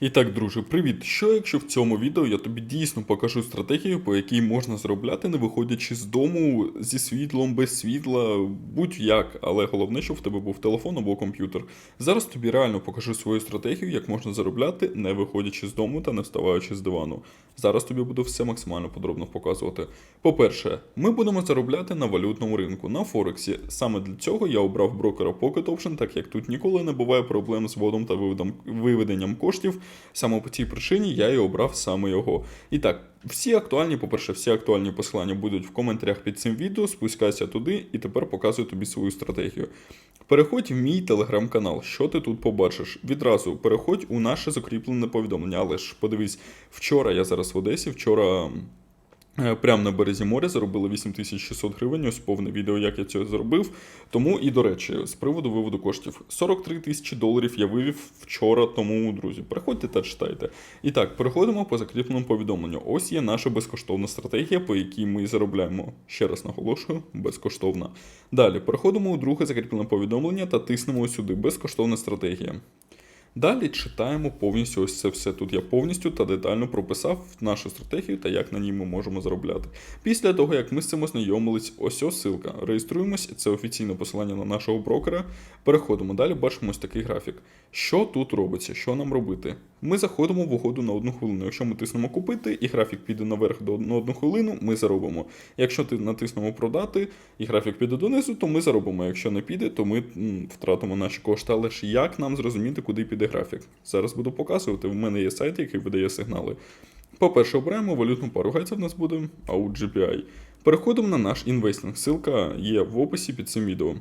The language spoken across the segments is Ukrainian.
І так, друже, привіт! Що якщо в цьому відео я тобі дійсно покажу стратегію, по якій можна заробляти, не виходячи з дому зі світлом, без світла, будь-як, але головне, щоб в тебе був телефон або комп'ютер. Зараз тобі реально покажу свою стратегію, як можна заробляти, не виходячи з дому та не вставаючи з дивану. Зараз тобі буду все максимально подробно показувати. По-перше, ми будемо заробляти на валютному ринку, на Форексі. Саме для цього я обрав брокера Pocket Option, так як тут ніколи не буває проблем з вводом та виведенням коштів. Саме по цій причині я і обрав саме його. І так, всі актуальні, по-перше, всі актуальні посилання будуть в коментарях під цим відео. Спускайся туди і тепер показую тобі свою стратегію. Переходь в мій телеграм-канал. Що ти тут побачиш? Відразу переходь у наше закріплене повідомлення. Але ж подивись, вчора я зараз в Одесі, вчора. Е, Прямо на березі моря заробили 8600 гривень. Ось повне відео, як я це зробив. Тому і до речі, з приводу виводу коштів 43 тисячі доларів я вивів вчора. Тому, друзі, приходьте та читайте. І так, переходимо по закріпленому повідомленню. Ось є наша безкоштовна стратегія, по якій ми заробляємо. Ще раз наголошую, безкоштовна. Далі переходимо у друге закріплене повідомлення та тиснемо сюди. Безкоштовна стратегія. Далі читаємо повністю ось це все. Тут я повністю та детально прописав нашу стратегію та як на ній ми можемо заробляти. Після того, як ми з цим ознайомились, ось ссылка. Реєструємось, це офіційне посилання на нашого брокера. Переходимо далі, бачимо ось такий графік. Що тут робиться? Що нам робити? Ми заходимо в угоду на одну хвилину. Якщо ми тиснемо купити, і графік піде наверх до на одну хвилину, ми заробимо. Якщо ти натиснемо продати і графік піде донизу, то ми заробимо. Якщо не піде, то ми м, втратимо наші кошти. Але ж як нам зрозуміти, куди піде графік? Зараз буду показувати. В мене є сайт, який видає сигнали. По-перше, обираємо валютну пару. Хай в нас буде AUGPI. Переходимо на наш інвестинг. Ссылка є в описі під цим відео.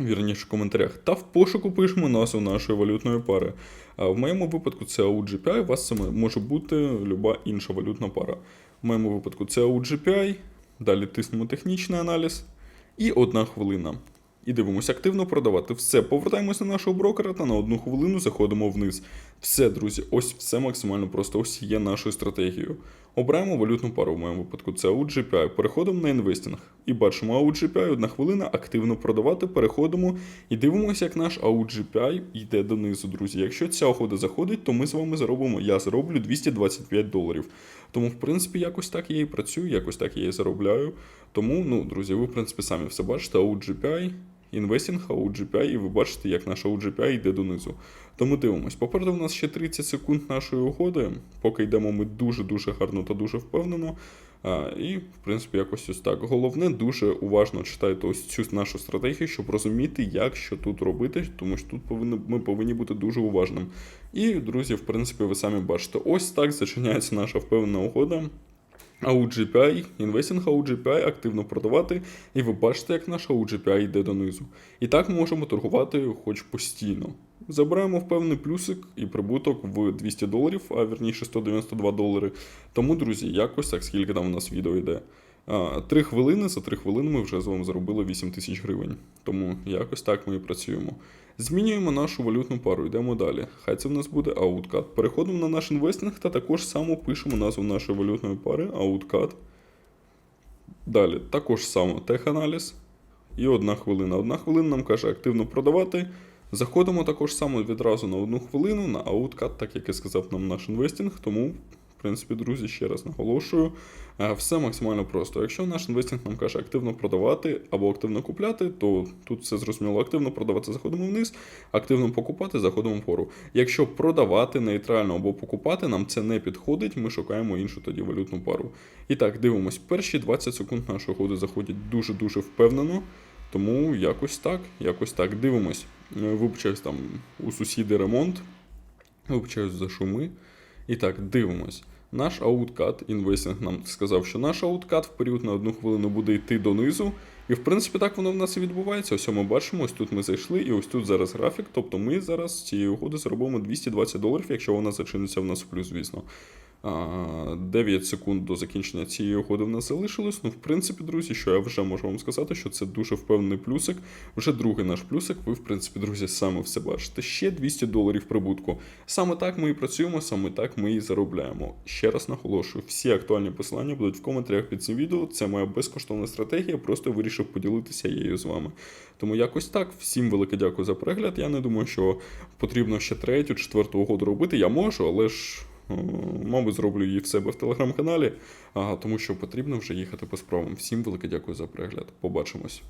Вірніше в коментарях. Та в пошуку пишемо назву нашої валютної пари. А в моєму випадку це AUGPI, у вас це може бути люба інша валютна пара. В моєму випадку це AUGPI, далі тиснемо технічний аналіз і одна хвилина. І дивимося активно продавати. Все, повертаємося на нашого брокера та на одну хвилину заходимо вниз. Все, друзі, ось все максимально просто. Ось є нашою стратегією. Обираємо валютну пару в моєму випадку. Це AUGPI. Переходимо на інвестинг. І бачимо AUGPI, одна хвилина, активно продавати. Переходимо і дивимося, як наш AUGPI йде донизу, друзі. Якщо ця угода заходить, то ми з вами заробимо. Я зароблю 225 доларів. Тому, в принципі, якось так я і працюю, якось так я і заробляю. Тому, ну, друзі, ви, в принципі, самі все бачите, AUGPI, інвестинг, AUGPI, і ви бачите, як наша AUGPI йде донизу. Тому дивимось. Попереду в нас ще 30 секунд нашої угоди. Поки йдемо ми дуже-дуже гарно та дуже впевнено. А, і, в принципі, якось ось так. Головне, дуже уважно читайте ось цю нашу стратегію, щоб розуміти, як що тут робити, тому що тут повинні, ми повинні бути дуже уважним. І, друзі, в принципі, ви самі бачите, ось так зачиняється наша впевнена угода. AUGPI, у AUGPI активно продавати, і ви бачите, як наш AUGPI йде донизу. І так ми можемо торгувати хоч постійно. Забираємо в певний плюсик і прибуток в 200 доларів, а вірніше 192 долари. Тому, друзі, якось так, скільки там у нас відео йде. Три хвилини, за три хвилини ми вже з вами заробили 8 тисяч гривень. Тому якось так ми і працюємо. Змінюємо нашу валютну пару, йдемо далі. Хай це в нас буде Outcat. Переходимо на наш інвестинг та також само пишемо назву нашої валютної пари Outcat. Далі, також само теханаліз. І одна хвилина. Одна хвилина нам каже активно продавати. Заходимо також само відразу на одну хвилину на Outcat, так як і сказав нам наш інвестинг. Тому, принципі, друзі, ще раз наголошую. е, Все максимально просто. Якщо наш інвестинг нам каже активно продавати або активно купляти, то тут все зрозуміло. Активно продавати заходимо вниз, активно покупати заходимо вгору. Якщо продавати нейтрально або покупати, нам це не підходить, ми шукаємо іншу тоді валютну пару. І так, дивимось, перші 20 секунд нашої ходи заходять дуже-дуже впевнено. Тому якось так, якось так дивимось. Е, Вибачаюсь там у сусіди ремонт, вибачаюсь за шуми. І так, дивимось. Наш ауткат, інвестинг нам сказав, що наш ауткат в період на одну хвилину буде йти донизу. І в принципі так воно в нас і відбувається. Ось ми бачимо, ось тут ми зайшли, і ось тут зараз графік. Тобто ми зараз з цієї угоди заробимо 220 доларів, якщо вона зачиниться в нас в плюс, звісно. 9 секунд до закінчення цієї угоди в нас залишилось. Ну, в принципі, друзі, що я вже можу вам сказати, що це дуже впевнений плюсик. Вже другий наш плюсик. Ви, в принципі, друзі, саме все бачите. Ще 200 доларів прибутку. Саме так ми і працюємо, саме так ми і заробляємо. Ще раз наголошую, всі актуальні посилання будуть в коментарях під цим відео. Це моя безкоштовна стратегія. Просто вирішити. Вирішив поділитися її з вами. Тому якось так. Всім велике дякую за перегляд. Я не думаю, що потрібно ще третю, четверту угоду робити. Я можу, але ж. е, Мабуть, зроблю її в себе в телеграм-каналі, тому що потрібно вже їхати по справам. Всім велике дякую за перегляд. Побачимось.